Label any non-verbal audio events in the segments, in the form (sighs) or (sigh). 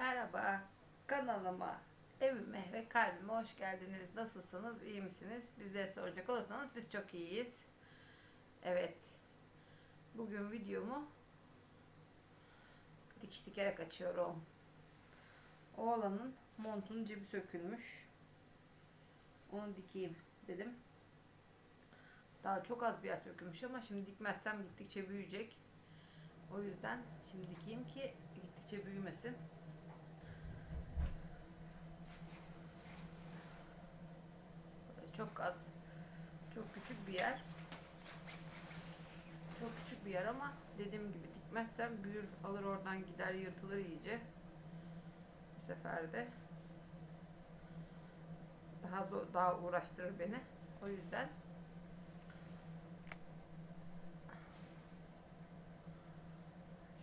Merhaba, kanalıma, evime ve kalbime hoş geldiniz. Nasılsınız, iyi misiniz? Bizlere soracak olursanız biz çok iyiyiz. Evet, bugün videomu dikiş dikerek açıyorum. Oğlanın montunun cebi sökülmüş. Onu dikeyim dedim. Daha çok az bir yer sökülmüş ama şimdi dikmezsem gittikçe büyüyecek. O yüzden şimdi dikeyim ki gittikçe büyümesin. Böyle Çok az, çok küçük bir yer. Çok küçük bir yer ama dediğim gibi dikmezsem büyür, alır oradan gider yırtılır iyice. Bu sefer de daha daha uğraştırır beni. O yüzden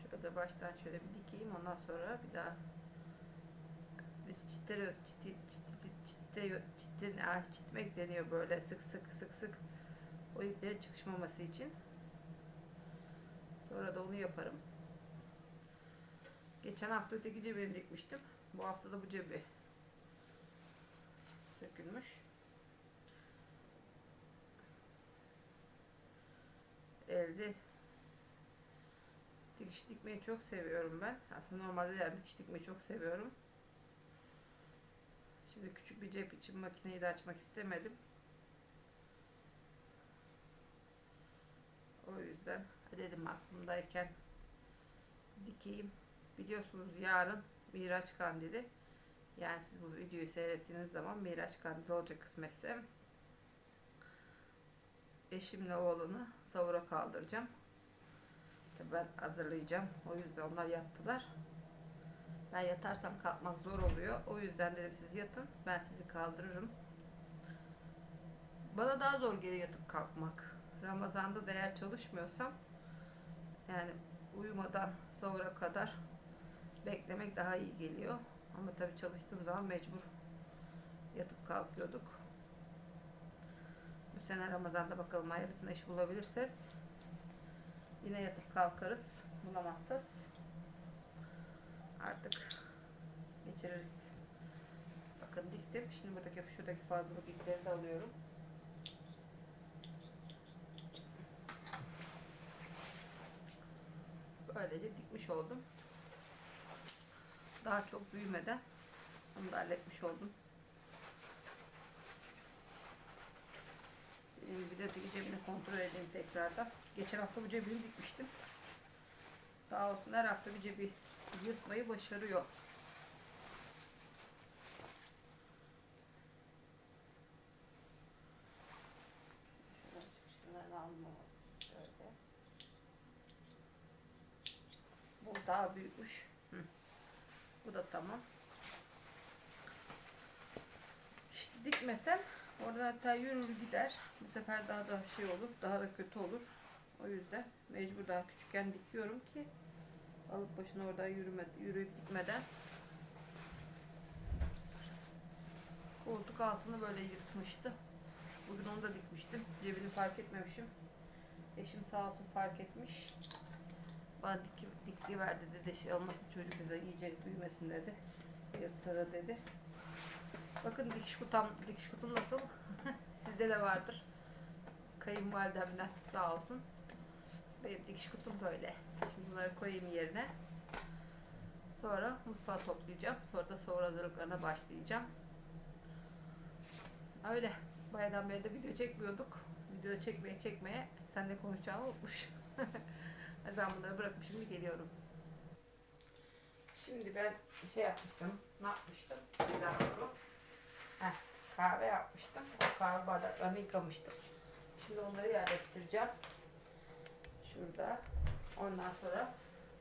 Şurada baştan şöyle bir dikeyim ondan sonra bir daha biz çitleriyoruz. Çiti, çiti, çitte, çitten, ah, çitmek deniyor böyle sık sık sık sık o iplerin çıkışmaması için. Sonra da onu yaparım. Geçen hafta öteki cebini dikmiştim. Bu hafta da bu cebi sökülmüş. Elde dikiş dikmeyi çok seviyorum ben. Aslında normalde yani dikiş dikmeyi çok seviyorum. Şimdi küçük bir cep için makineyi de açmak istemedim. O yüzden dedim aklımdayken dikeyim. Biliyorsunuz yarın Miraç Kandili. Yani siz bu videoyu seyrettiğiniz zaman Miraç Kandili olacak kısmetse. Eşimle oğlanı savura kaldıracağım. Tabii ben hazırlayacağım. O yüzden onlar yattılar. Ben yatarsam kalkmak zor oluyor. O yüzden dedim siz yatın. Ben sizi kaldırırım. Bana daha zor geliyor yatıp kalkmak. Ramazan'da da eğer çalışmıyorsam yani uyumadan sahura kadar beklemek daha iyi geliyor. Ama tabii çalıştığım zaman mecbur yatıp kalkıyorduk. Bu sene Ramazan'da bakalım hayırlısına iş bulabilirseniz yine yatıp kalkarız. Bulamazsız artık geçiririz. Bakın diktim. Şimdi buradaki şuradaki fazlalık ipleri de alıyorum. Böylece dikmiş oldum. Daha çok büyümeden onu da halletmiş oldum. Ee, Bir de öteki cebini kontrol edeyim tekrardan. Geçen hafta bu cebini dikmiştim. Sağ olsun her hafta bir cebi yırtmayı başarıyor. Bu daha büyükmüş. Hı. Bu da tamam. İşte dikmesem oradan hatta yürür gider. Bu sefer daha da şey olur. Daha da kötü olur. O yüzden mecbur daha küçükken dikiyorum ki alıp başına oradan yürüme, yürüyüp gitmeden koltuk altını böyle yırtmıştı. Bugün onu da dikmiştim. Cebini fark etmemişim. Eşim sağ olsun fark etmiş. Bana dik, dikliği verdi dedi. Şey olmasın çocuk da iyice büyümesin dedi. Yırtara dedi. Bakın dikiş kutam, dikiş kutum nasıl? (laughs) Sizde de vardır. Kayınvalidemden sağ olsun. Benim dikiş kutum böyle. Şimdi bunları koyayım yerine. Sonra mutfağı toplayacağım. Sonra da sahur hazırlıklarına başlayacağım. Öyle. Bayağıdan beri de video çekmiyorduk. Videoda çekmeye çekmeye sen de konuşacağımı unutmuş. (laughs) Hadi ben bunları bırakıp şimdi geliyorum. Şimdi ben şey yapmıştım. Ne yapmıştım? Bir dakika. Heh, kahve yapmıştım. O kahve bardaklarını yıkamıştım. Şimdi onları yerleştireceğim. Şurada. Ondan sonra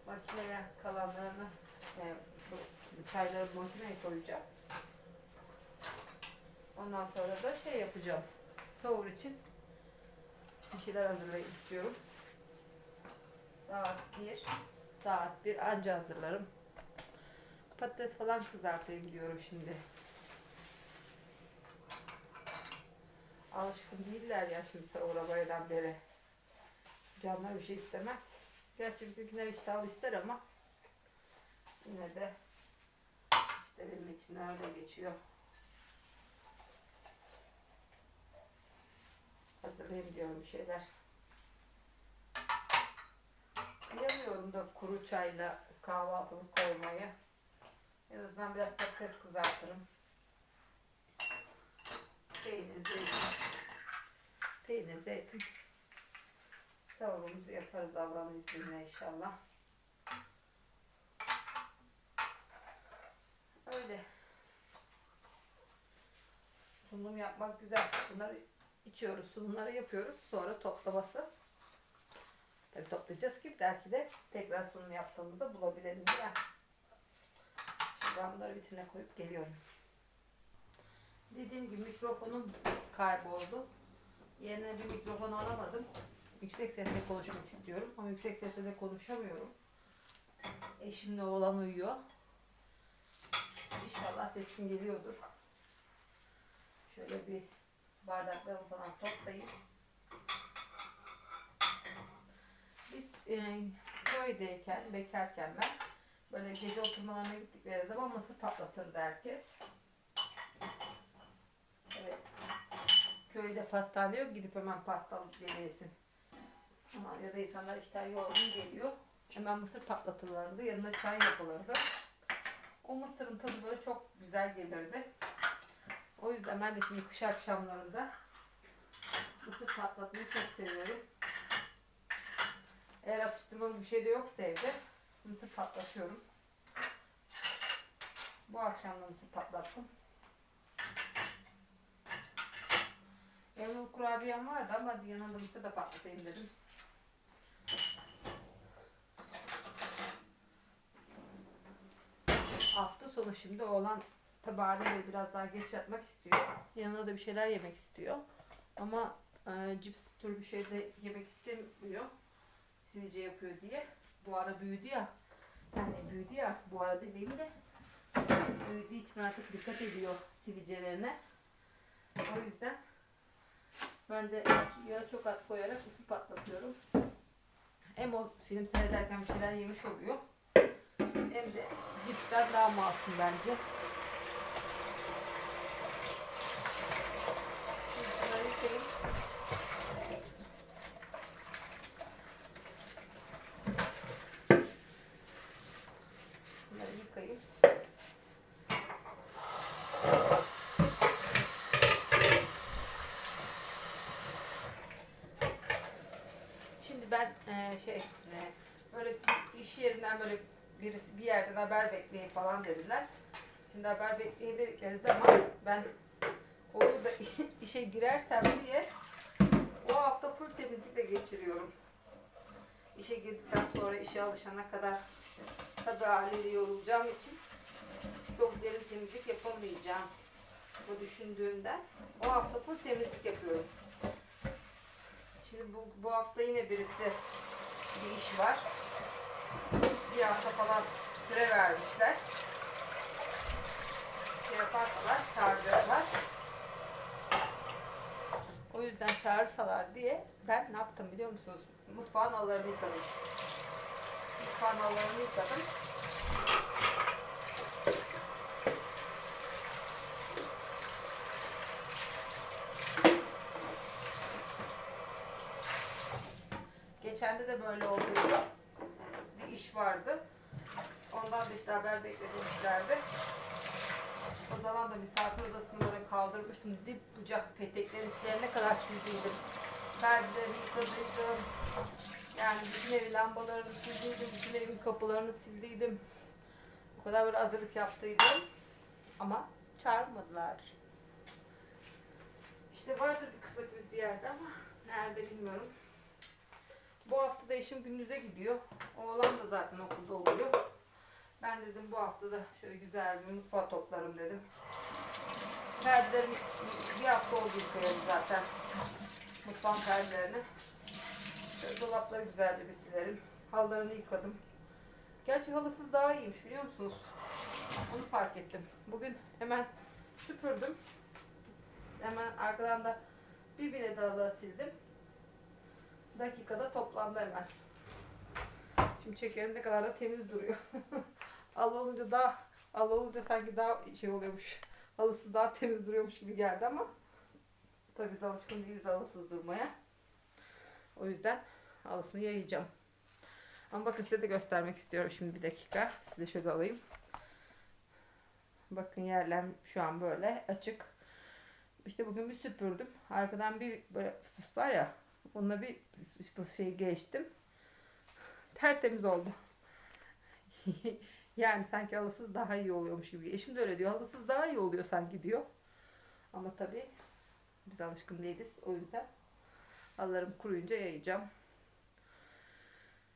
makineye kalanlarını e, bu çayları makineye koyacağım. Ondan sonra da şey yapacağım. Sahur için bir şeyler hazırlayıp istiyorum. Saat 1. Saat 1 anca hazırlarım. Patates falan kızartayım diyorum şimdi. Alışkın değiller ya şimdi sahura bayılan beri. Canlar bir şey istemez. Gerçi bizimkiler iştahlı ister ama yine de içinden öyle geçiyor. Hazırlayayım diyorum bir şeyler. Kıyamıyorum da kuru çayla kahvaltılık koymayı. En azından biraz patates kızartırım. Peynir, zeytin. Peynir, zeytin. Savurumuzu yaparız Allah'ın izniyle inşallah. Öyle. Sunum yapmak güzel. Bunları içiyoruz, sunumları yapıyoruz. Sonra toplaması. Tabii toplayacağız ki belki de tekrar sunum yaptığımızda bulabilelim diye. Şimdi ben bunları vitrine koyup geliyorum. Dediğim gibi mikrofonum kayboldu. Yerine bir mikrofon alamadım. Yüksek sesle konuşmak istiyorum ama yüksek sesle de konuşamıyorum. Eşimle oğlan uyuyor. İnşallah sesim geliyordur. Şöyle bir bardaklarımı falan toplayayım. Biz e, köydeyken, bekarken ben böyle gece oturmalarına gittikleri zaman mısır patlatırdı herkes. Evet. Köyde pastane yok. Gidip hemen pasta alıp. Ya da insanlar işten yorgun geliyor. Hemen mısır patlatırlardı. Yanına çay yapılırdı. O mısırın tadı böyle çok güzel gelirdi. O yüzden ben de şimdi kış akşamlarında mısır patlatmayı çok seviyorum. Eğer atıştırmalık bir şey de yoksa evde mısır patlatıyorum. Bu akşam da mısır patlattım. Evde kurabiyem vardı ama yanında mısır da patlatayım dedim. Sonu şimdi oğlan tabi haliyle biraz daha geç yatmak istiyor. Yanına da bir şeyler yemek istiyor. Ama e, cips tür bir şey de yemek istemiyor. Sivilce yapıyor diye. Bu ara büyüdü ya. Yani büyüdü ya. Bu ara demeyeyim de. Büyüdüğü için artık dikkat ediyor sivilcelerine. O yüzden ben de yağı çok az koyarak ısı patlatıyorum. Hem o film seyrederken bir şeyler yemiş oluyor. Hem de cipsler daha masum bence. Şimdi ben e, şey e, böyle iş yerinden böyle birisi haber bekleyin falan dediler. Şimdi haber bekleyin dedikleri zaman ben olur da (laughs) işe girersem diye o hafta full temizlikle geçiriyorum. İşe girdikten sonra işe alışana kadar tabi haliyle yorulacağım için çok derin temizlik yapamayacağım. Bu düşündüğümden o hafta full temizlik yapıyorum. Şimdi bu, bu hafta yine birisi bir iş var. Bir hafta falan süre vermişler. Şey yaparsalar çağıracaklar. O yüzden çağırsalar diye ben ne yaptım biliyor musunuz? Mutfağın halılarını yıkadım. Mutfağın halılarını yıkadım. Geçende de böyle oluyordu. Bir iş vardı. Ondan da işte haber beklemişlerdi. O zaman da misafir odasını böyle kaldırmıştım. Dip bucak peteklerin içlerine kadar sildiydim. Perdeleri yıkadıydım. Yani bütün evin lambalarını sildiydim. Bütün evin kapılarını sildiydim. O kadar böyle hazırlık yaptıydım. Ama çağırmadılar. İşte vardır bir kısmetimiz bir yerde ama nerede bilmiyorum. Bu hafta da eşim gündüze gidiyor. Oğlan da zaten okulda oluyor. Ben dedim bu hafta da şöyle güzel bir mutfağı toplarım dedim. Perdelerim bir hafta oldu yıkayalı zaten. Mutfağın perdelerini. Şöyle dolapları güzelce bir silerim. Halılarını yıkadım. Gerçi halısız daha iyiymiş biliyor musunuz? Onu fark ettim. Bugün hemen süpürdüm. Hemen arkadan da bir bile dalı sildim. Dakikada toplandı hemen. Şimdi çekerim ne kadar da temiz duruyor. (laughs) Al olunca daha Halı olunca sanki daha şey oluyormuş. Halısız daha temiz duruyormuş gibi geldi ama tabii biz alışkın değiliz halısız durmaya. O yüzden halısını yayacağım. Ama bakın size de göstermek istiyorum şimdi bir dakika. Size şöyle alayım. Bakın yerler şu an böyle açık. İşte bugün bir süpürdüm. Arkadan bir böyle sis var ya. Onunla bir bu şeyi geçtim. Tertemiz oldu. (laughs) yani sanki halısız daha iyi oluyormuş gibi. Eşim de öyle diyor. Halısız daha iyi oluyor sanki diyor. Ama tabii biz alışkın değiliz. O yüzden halılarım kuruyunca yayacağım.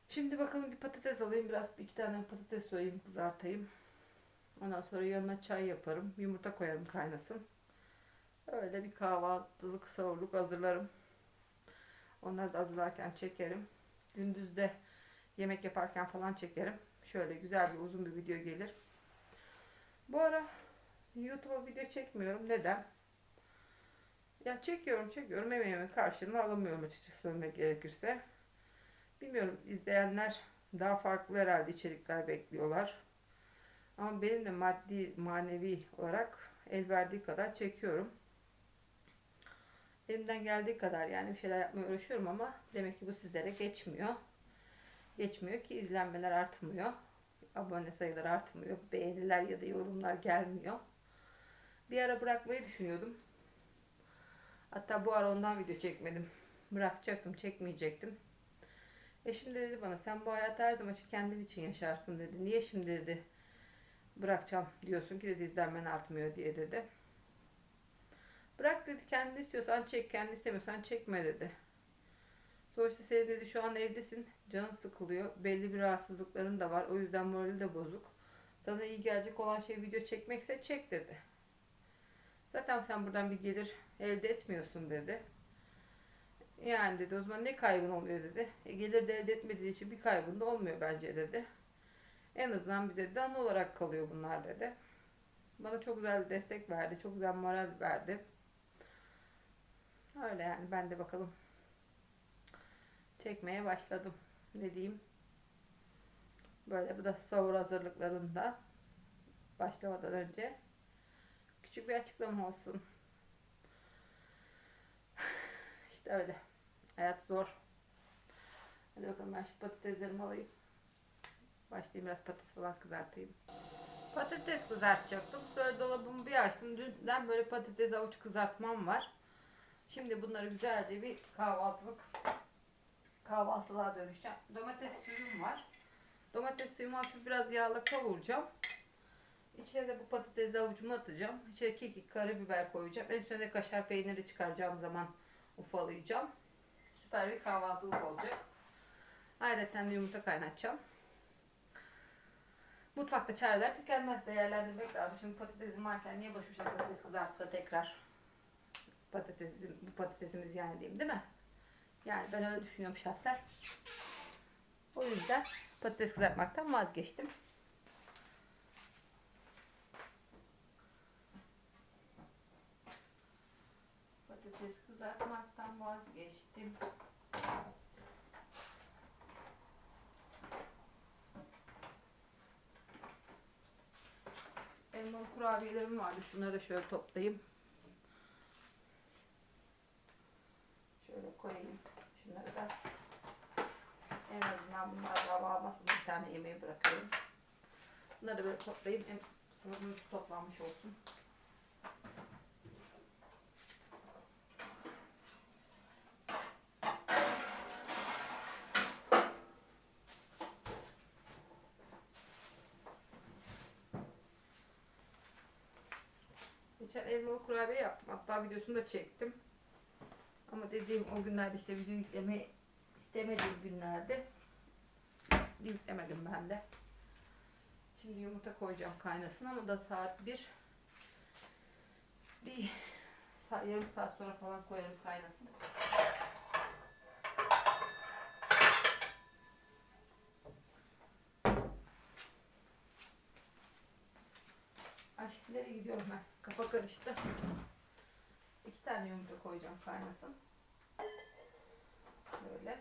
Şimdi bakalım bir patates alayım. Biraz iki tane patates soyayım, kızartayım. Ondan sonra yanına çay yaparım. Yumurta koyarım kaynasın. Öyle bir kahvaltılık, sahurluk hazırlarım. Onları da hazırlarken çekerim. Gündüz de yemek yaparken falan çekerim. Şöyle güzel bir uzun bir video gelir. Bu ara YouTube'a video çekmiyorum. Neden? Ya çekiyorum çekiyorum emeğimin karşılığını alamıyorum açıkçası söylemek gerekirse. Bilmiyorum izleyenler daha farklı herhalde içerikler bekliyorlar. Ama benim de maddi manevi olarak el verdiği kadar çekiyorum. Elimden geldiği kadar yani bir şeyler yapmaya uğraşıyorum ama demek ki bu sizlere geçmiyor. Geçmiyor ki izlenmeler artmıyor. Abone sayıları artmıyor. Beğeniler ya da yorumlar gelmiyor. Bir ara bırakmayı düşünüyordum. Hatta bu ara ondan video çekmedim. Bırakacaktım, çekmeyecektim. Eşim de dedi bana sen bu hayatı her zaman için kendin için yaşarsın dedi. Niye şimdi dedi bırakacağım diyorsun ki dedi izlenmen artmıyor diye dedi. Bırak dedi kendi istiyorsan çek, kendi istemiyorsan çekme dedi. Sonuçta senin dedi şu an evdesin, canın sıkılıyor, belli bir rahatsızlıkların da var, o yüzden morali de bozuk. Sana iyi gelecek olan şey video çekmekse çek dedi. Zaten sen buradan bir gelir elde etmiyorsun dedi. Yani dedi o zaman ne kaybın oluyor dedi. E, gelir de elde etmediği için bir kaybın da olmuyor bence dedi. En azından bize dan olarak kalıyor bunlar dedi. Bana çok güzel destek verdi. Çok güzel moral verdi. Öyle yani ben de bakalım çekmeye başladım. Ne diyeyim. Böyle bu da sahur hazırlıklarında başlamadan önce küçük bir açıklama olsun. (sighs) İşte öyle. Hayat zor. Hadi bakalım ben şu patateslerimi alayım. Başlayayım biraz patates falan kızartayım. Patates kızartacaktım. Sonra dolabımı bir açtım. Dünden böyle patates avuç kızartmam var. Şimdi bunları güzelce bir kahvaltılık kahvaltılığa dönüşeceğim. Domates suyum var. Domates suyumu hafif biraz yağla kavuracağım. İçine de bu patatesli avucumu atacağım. İçine kekik, karabiber koyacağım. En üstüne de kaşar peyniri çıkaracağım zaman ufalayacağım. Süper bir kahvaltılık olacak. Ayrıca de yumurta kaynatacağım. Mutfakta çareler tükenmez. Değerlendirmek lazım. Şimdi patatesim varken niye boş boşuna patates kızartıp da tekrar patatesim, bu patatesimiz yani diyeyim değil mi? Yani ben öyle düşünüyorum şahsen. O yüzden patates kızartmaktan vazgeçtim. Patates kızartmaktan vazgeçtim. Elmalı kurabiyelerim vardı. Şunları da şöyle toplayayım. Şöyle koyayım. En azından bunlar daha almasın. Bir tane yemeği bırakıyorum. Bunları böyle toplayayım. Hem sorunumuz toplanmış olsun. Geçen elmalı kurabiye yaptım. Hatta videosunu da çektim. Ama dediğim o günlerde işte video yükleme istemediğim günlerde yüklemedim ben de. Şimdi yumurta koyacağım kaynasın ama da saat 1 bir yarım saat sonra falan koyarım kaynasın. Ay nereye gidiyorum ben? Kafa karıştı. İki tane yumurta koyacağım kaynasın. Böyle.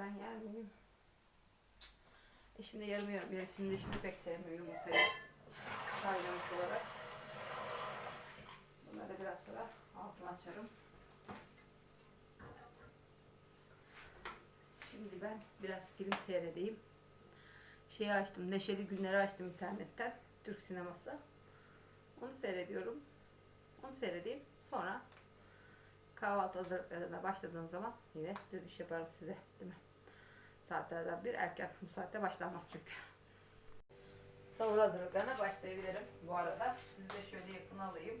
Ben yer miyim? Eşim de yarım yarım yer. Şimdi şimdi pek sevmiyor yumurtayı. Kaynamış olarak. Bunları da biraz sonra altına açarım. Şimdi ben biraz film seyredeyim. Şeyi açtım, Neşeli Günleri açtım internetten. Türk sineması. Onu seyrediyorum. Onu seyredeyim. Sonra kahvaltı hazırlıklarına başladığım zaman yine dönüş yaparım size. Değil mi? Saatlerden bir erken bu saatte başlanmaz çünkü. Sahur hazırlıklarına başlayabilirim bu arada. Sizi de şöyle yakın alayım.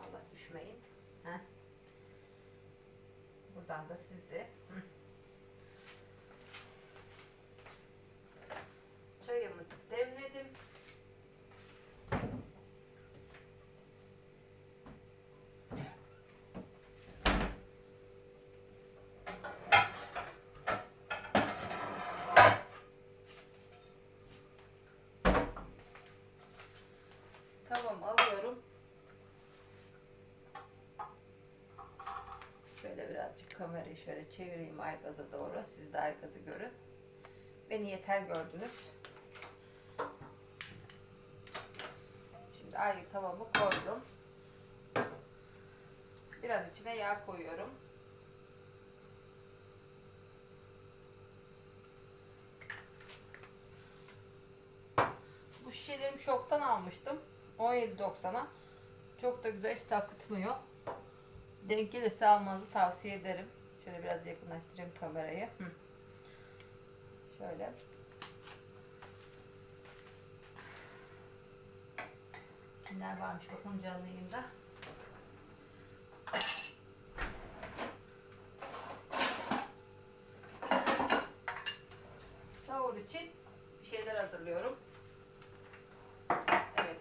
Allah düşmeyin. Heh. Buradan da sizi. Çayımı demledim. Tavamı alıyorum. Şöyle birazcık kamerayı şöyle çevireyim aygaza doğru. Siz de aygazı görün. Beni yeter gördünüz. Şimdi ayrı tavamı koydum. Biraz içine yağ koyuyorum. Bu şişelerimi şoktan almıştım. 17.90'a. Çok da güzel hiç takıtmıyor. Denk gelirse almanızı tavsiye ederim. Şöyle biraz yakınlaştırayım kamerayı. Hı. Şöyle. Kimler varmış bakın canlı yayında. Sahur için bir şeyler hazırlıyorum. Evet.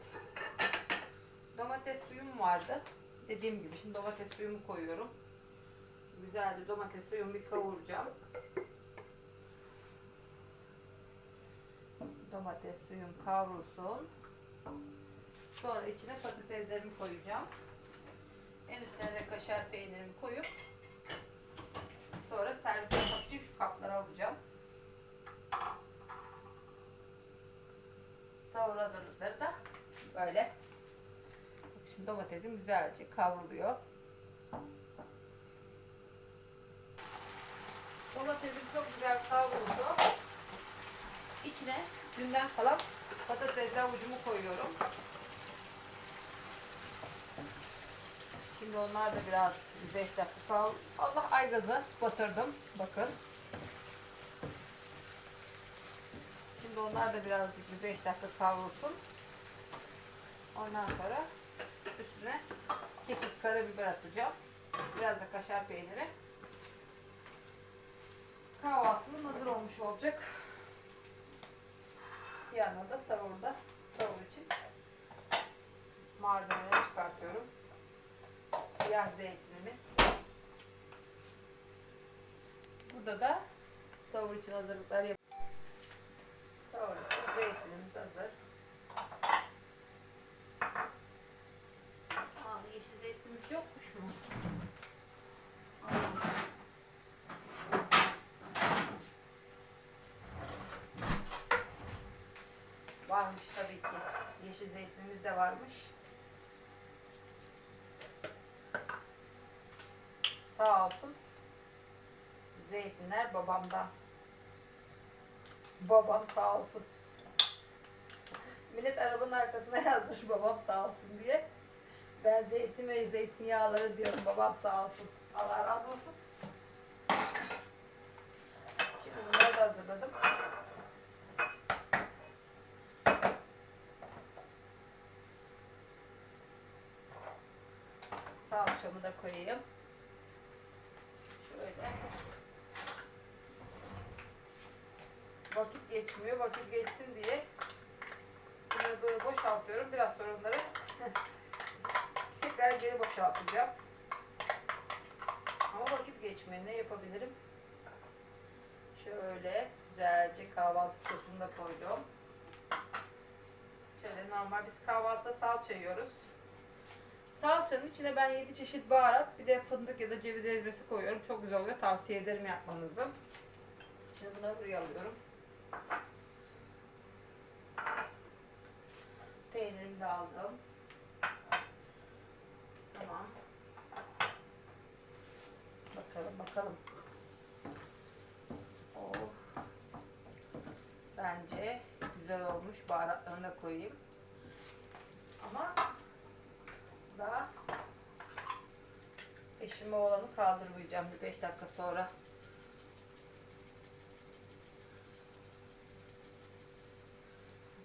Domates suyum vardı. Dediğim gibi şimdi domates suyumu koyuyorum. Güzelce domates suyumu bir kavuracağım. Domates suyum kavrulsun. Sonra içine patateslerimi koyacağım. En üstüne de kaşar peynirimi koyup sonra servis yapmak için şu kapları alacağım. Sahur hazırlıkları da böyle. Domatesim güzelce kavruluyor. Domatesim çok güzel kavruldu. İçine dünden kalan patatesli avucumu koyuyorum. Şimdi onlar da biraz 5 dakika. Allah aygazı batırdım. Bakın. Şimdi onlar da birazcık bir 5 dakika kavrulsun. Ondan sonra üstüne kekik karabiber atacağım. Biraz da kaşar peyniri. Kahvaltılım hazır olmuş olacak. Yandan da savurda savur için malzemeleri çıkartıyorum. Siyah zeytinimiz. Burada da savur için hazırlıklar yap. Savur için zeytinimiz hazır. Aa, yeşil zeytinimiz yokmuş mu? Aa. Varmış tabii ki. Yeşil zeytinimiz de varmış. Sağ olsun. Zeytinler babamdan. Babam sağ olsun. Millet arabanın arkasına yazmış babam sağ olsun diye. Ben zeytin ve zeytinyağları diyorum babam sağ olsun. Allah razı olsun. Şimdi bunları da hazırladım. Salçamı da koyayım. Şöyle. Vakit geçmiyor. Vakit geçsin diye bunları böyle boşaltıyorum. Biraz sonra onları (laughs) tekrar geri boşaltacağım. Ama vakit geçmiyor. Ne yapabilirim? Şöyle güzelce kahvaltı sosunu da koydum. Şöyle normal biz kahvaltıda salça yiyoruz. Salçanın içine ben 7 çeşit baharat, bir de fındık ya da ceviz ezmesi koyuyorum. Çok güzel oluyor. Tavsiye ederim yapmanızı. Şimdi bunları buraya alıyorum. Peynirimi de aldım. Tamam. Bakalım bakalım. Oh. Bence güzel olmuş. Baharatlarını da koyayım. Ama daha eşime olanı kaldırmayacağım bir 5 dakika sonra.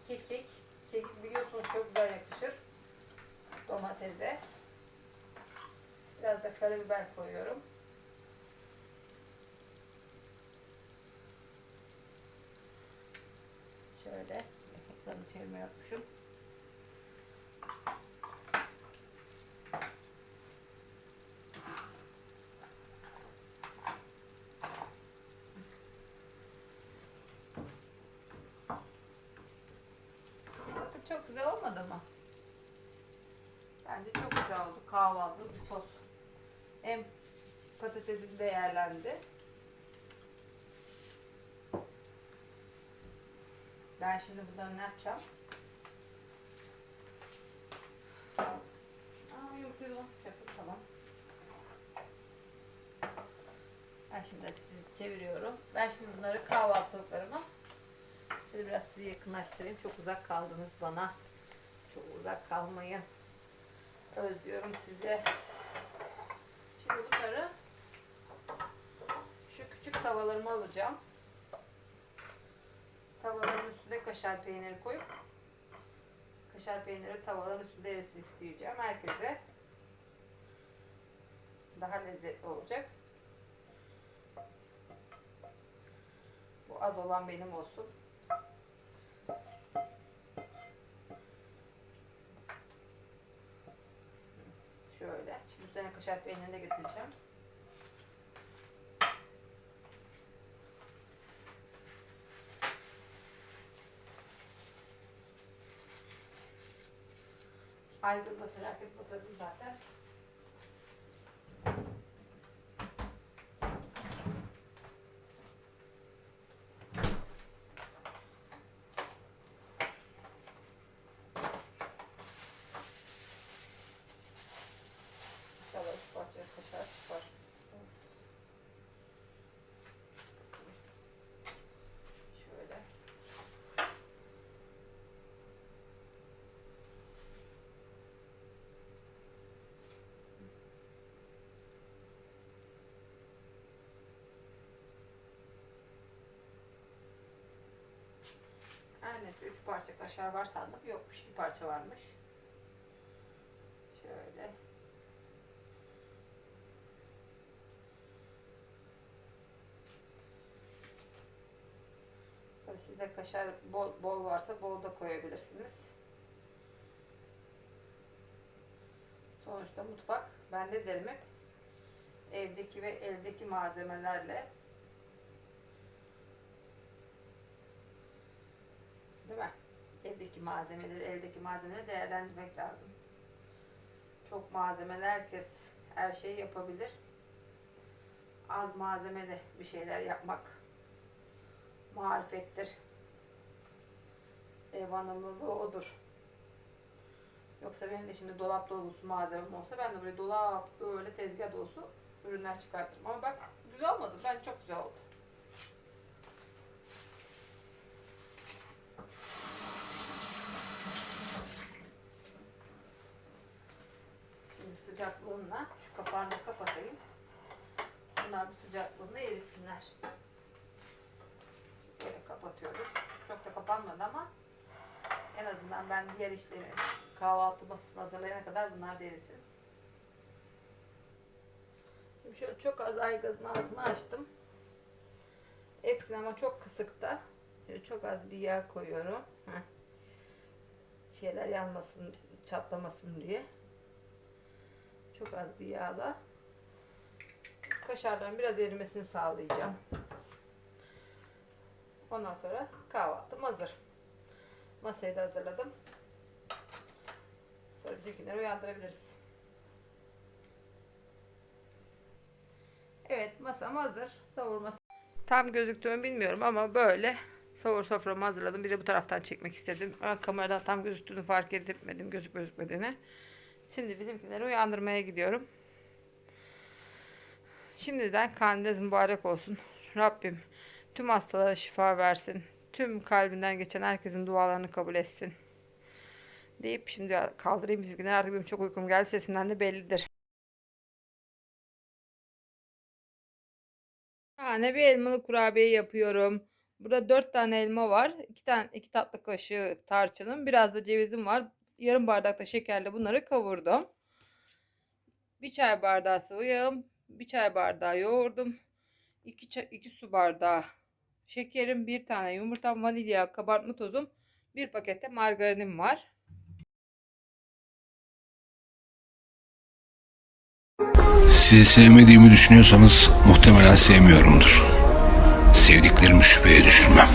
Kekik. Kekik biliyorsunuz çok güzel yakışır. Domatese. Biraz da karabiber koyuyorum. Şöyle ekmeklerini çevirmeyi yapmışım. Çok güzel olmadı mı? Bence çok güzel oldu. Kahvaltılık bir sos. Hem patatesim değerlendi. Ben şimdi bunları ne yapacağım? Aa yumurtayı da unutacaktım. Tamam. Ben şimdi çeviriyorum. Ben şimdi bunları kahvaltılıklarıma Şöyle biraz sizi yakınlaştırayım. Çok uzak kaldınız bana. Çok uzak kalmayın. Özlüyorum sizi. Şimdi bunları şu küçük tavalarıma alacağım. Tavaların üstüne kaşar peyniri koyup kaşar peyniri tavaların üstünde erisi isteyeceğim. Herkese daha lezzetli olacak. Bu az olan benim olsun. Üstüne kaşar peynirini de götüreceğim. Aygızla felaket batırdım zaten. İnşallah üç parça kaşar çıkar. Şöyle. Neyse üç parça kaşar var sandım. Yokmuş iki parça varmış. Şöyle. Tabii sizde kaşar bol, bol varsa bol da koyabilirsiniz. Sonuçta mutfak bende derim hep evdeki ve eldeki malzemelerle değil mi? Evdeki malzemeleri, eldeki malzemeleri değerlendirmek lazım. Çok malzemeler herkes her şeyi yapabilir. Az malzemede bir şeyler yapmak marifettir. Ev hanımlılığı odur. Yoksa benim de şimdi dolap dolusu malzemem olsa ben de böyle dolap böyle tezgah dolusu ürünler çıkartırım. Ama bak güzel olmadı. Ben çok güzel oldu. Şimdi sıcaklığında şu kapağını da kapatayım. Bunlar bu sıcaklığında erisinler. Böyle kapatıyoruz. Çok da kapanmadı ama en azından ben diğer işlemi kahvaltı masasını hazırlayana kadar bunlar derisin. Şimdi şöyle çok az aygazın altını açtım. Hepsini ama çok kısıkta. Şöyle çok az bir yağ koyuyorum. Heh. Şeyler yanmasın, çatlamasın diye. Çok az bir yağla kaşarların biraz erimesini sağlayacağım. Ondan sonra kahvaltım hazır. Masayı da hazırladım. Sonra bizimkileri uyandırabiliriz. Evet masam hazır. Savurması. Tam gözüktüğümü bilmiyorum ama böyle Sahur soframı hazırladım. Bir de bu taraftan çekmek istedim. Ön kameradan tam gözüktüğünü fark etmedim. Gözüp gözükmediğini. Şimdi bizimkileri uyandırmaya gidiyorum. Şimdiden kandiniz mübarek olsun. Rabbim tüm hastalara şifa versin. Tüm kalbinden geçen herkesin dualarını kabul etsin. Deyip şimdi kaldırayım bizimkileri. Artık benim çok uykum geldi. Sesinden de bellidir. tane bir elmalı kurabiye yapıyorum. Burada 4 tane elma var. 2 tane 2 tatlı kaşığı tarçınım, biraz da cevizim var. Yarım bardak da şekerle bunları kavurdum. Bir çay bardağı sıvı yağım, bir çay bardağı yoğurdum. 2 çay, 2 su bardağı şekerim, bir tane yumurtam, vanilya, kabartma tozum, bir pakette margarinim var. Sizi sevmediğimi düşünüyorsanız muhtemelen sevmiyorumdur. Sevdiklerimi şüpheye düşürmem.